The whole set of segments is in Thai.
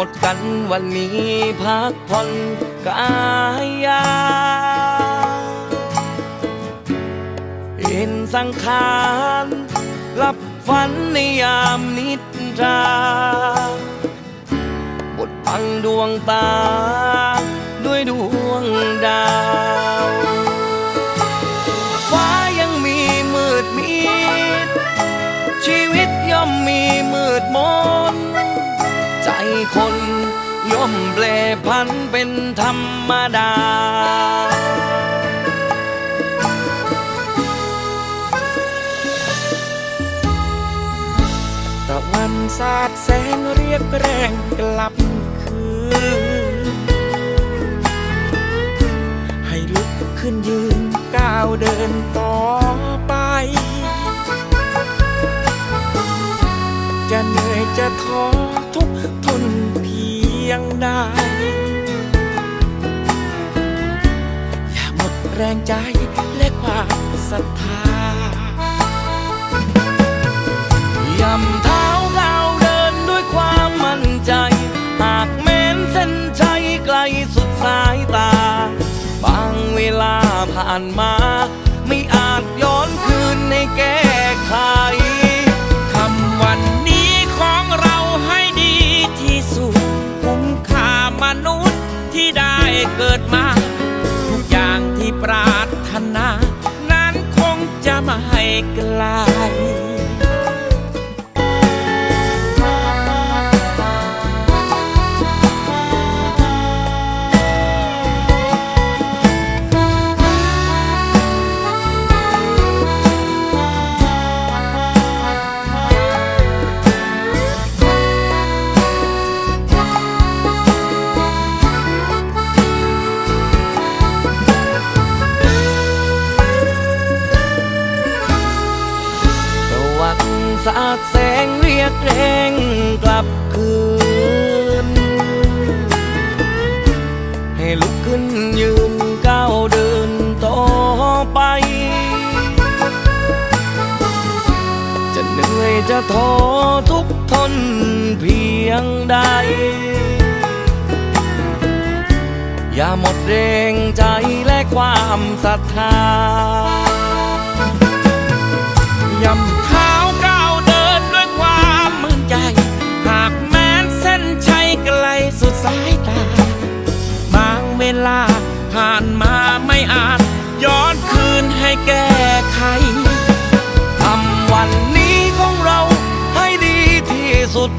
หมดกันวันนี้พักผ่อนกายยาเห็นสังขารรับฝันในยามนิทราบทบังดวงตา ด้วยดวงดาว ฟ้ายังมีมืดมิดชีวิตย่อมมีมืดมน คน ย่อมแปรพันเป็นธรรมดาตะวันสาดแสงเรียกแรงกลับคืน ให้ลุกขึ้นยืนก้าวเดินต่อไป จะเหนื่อยจะท้อทุกทนเพียงใดอย่าหมดแรงใจและความศรัทธายำเท้าก้าเดินด้วยความมั่นใจ หากแม้นเส้นชัยไกลสุดสายตา บางเวลาผ่านมา สุดคุ้มค่ามนุษย์ที่ได้เกิดมา ทุกอย่างที่ปรารถนา นั้นคงจะไม่ไกลา สาดแสงเรียกแรงกลับคืน ให้ลุกขึ้นยืนก้าวเดินต่อไป จะเหนื่อยจะท้อทุกทนเพียงใด อย่าหมดแรงใจและความศรัทธา ลาผ่านมาไม่อาจ ย้อนคืนให้แก้ไขทำวันนี้ของเราให้ดีที่สุด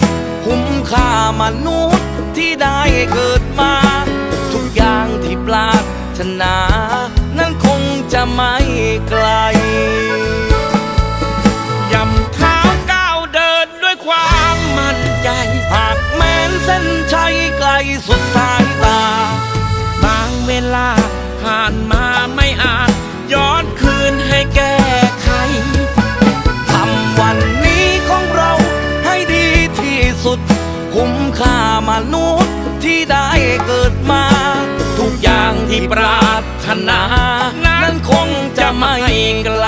คุ้มค่ามนุษย์ที่ได้เกิดมา ทุกอย่างที่ปรารถนา นั้นคงจะไม่ไกลย่ำเท้าก้าวเดินด้วยความมั่นใจ หากแม้นเส้นชัยไกลสุดสายตา คุ้มค่ามนุษย์ที่ได้เกิดมา ทุกอย่างที่ปรารถนา นั้นคงจะไม่ไกล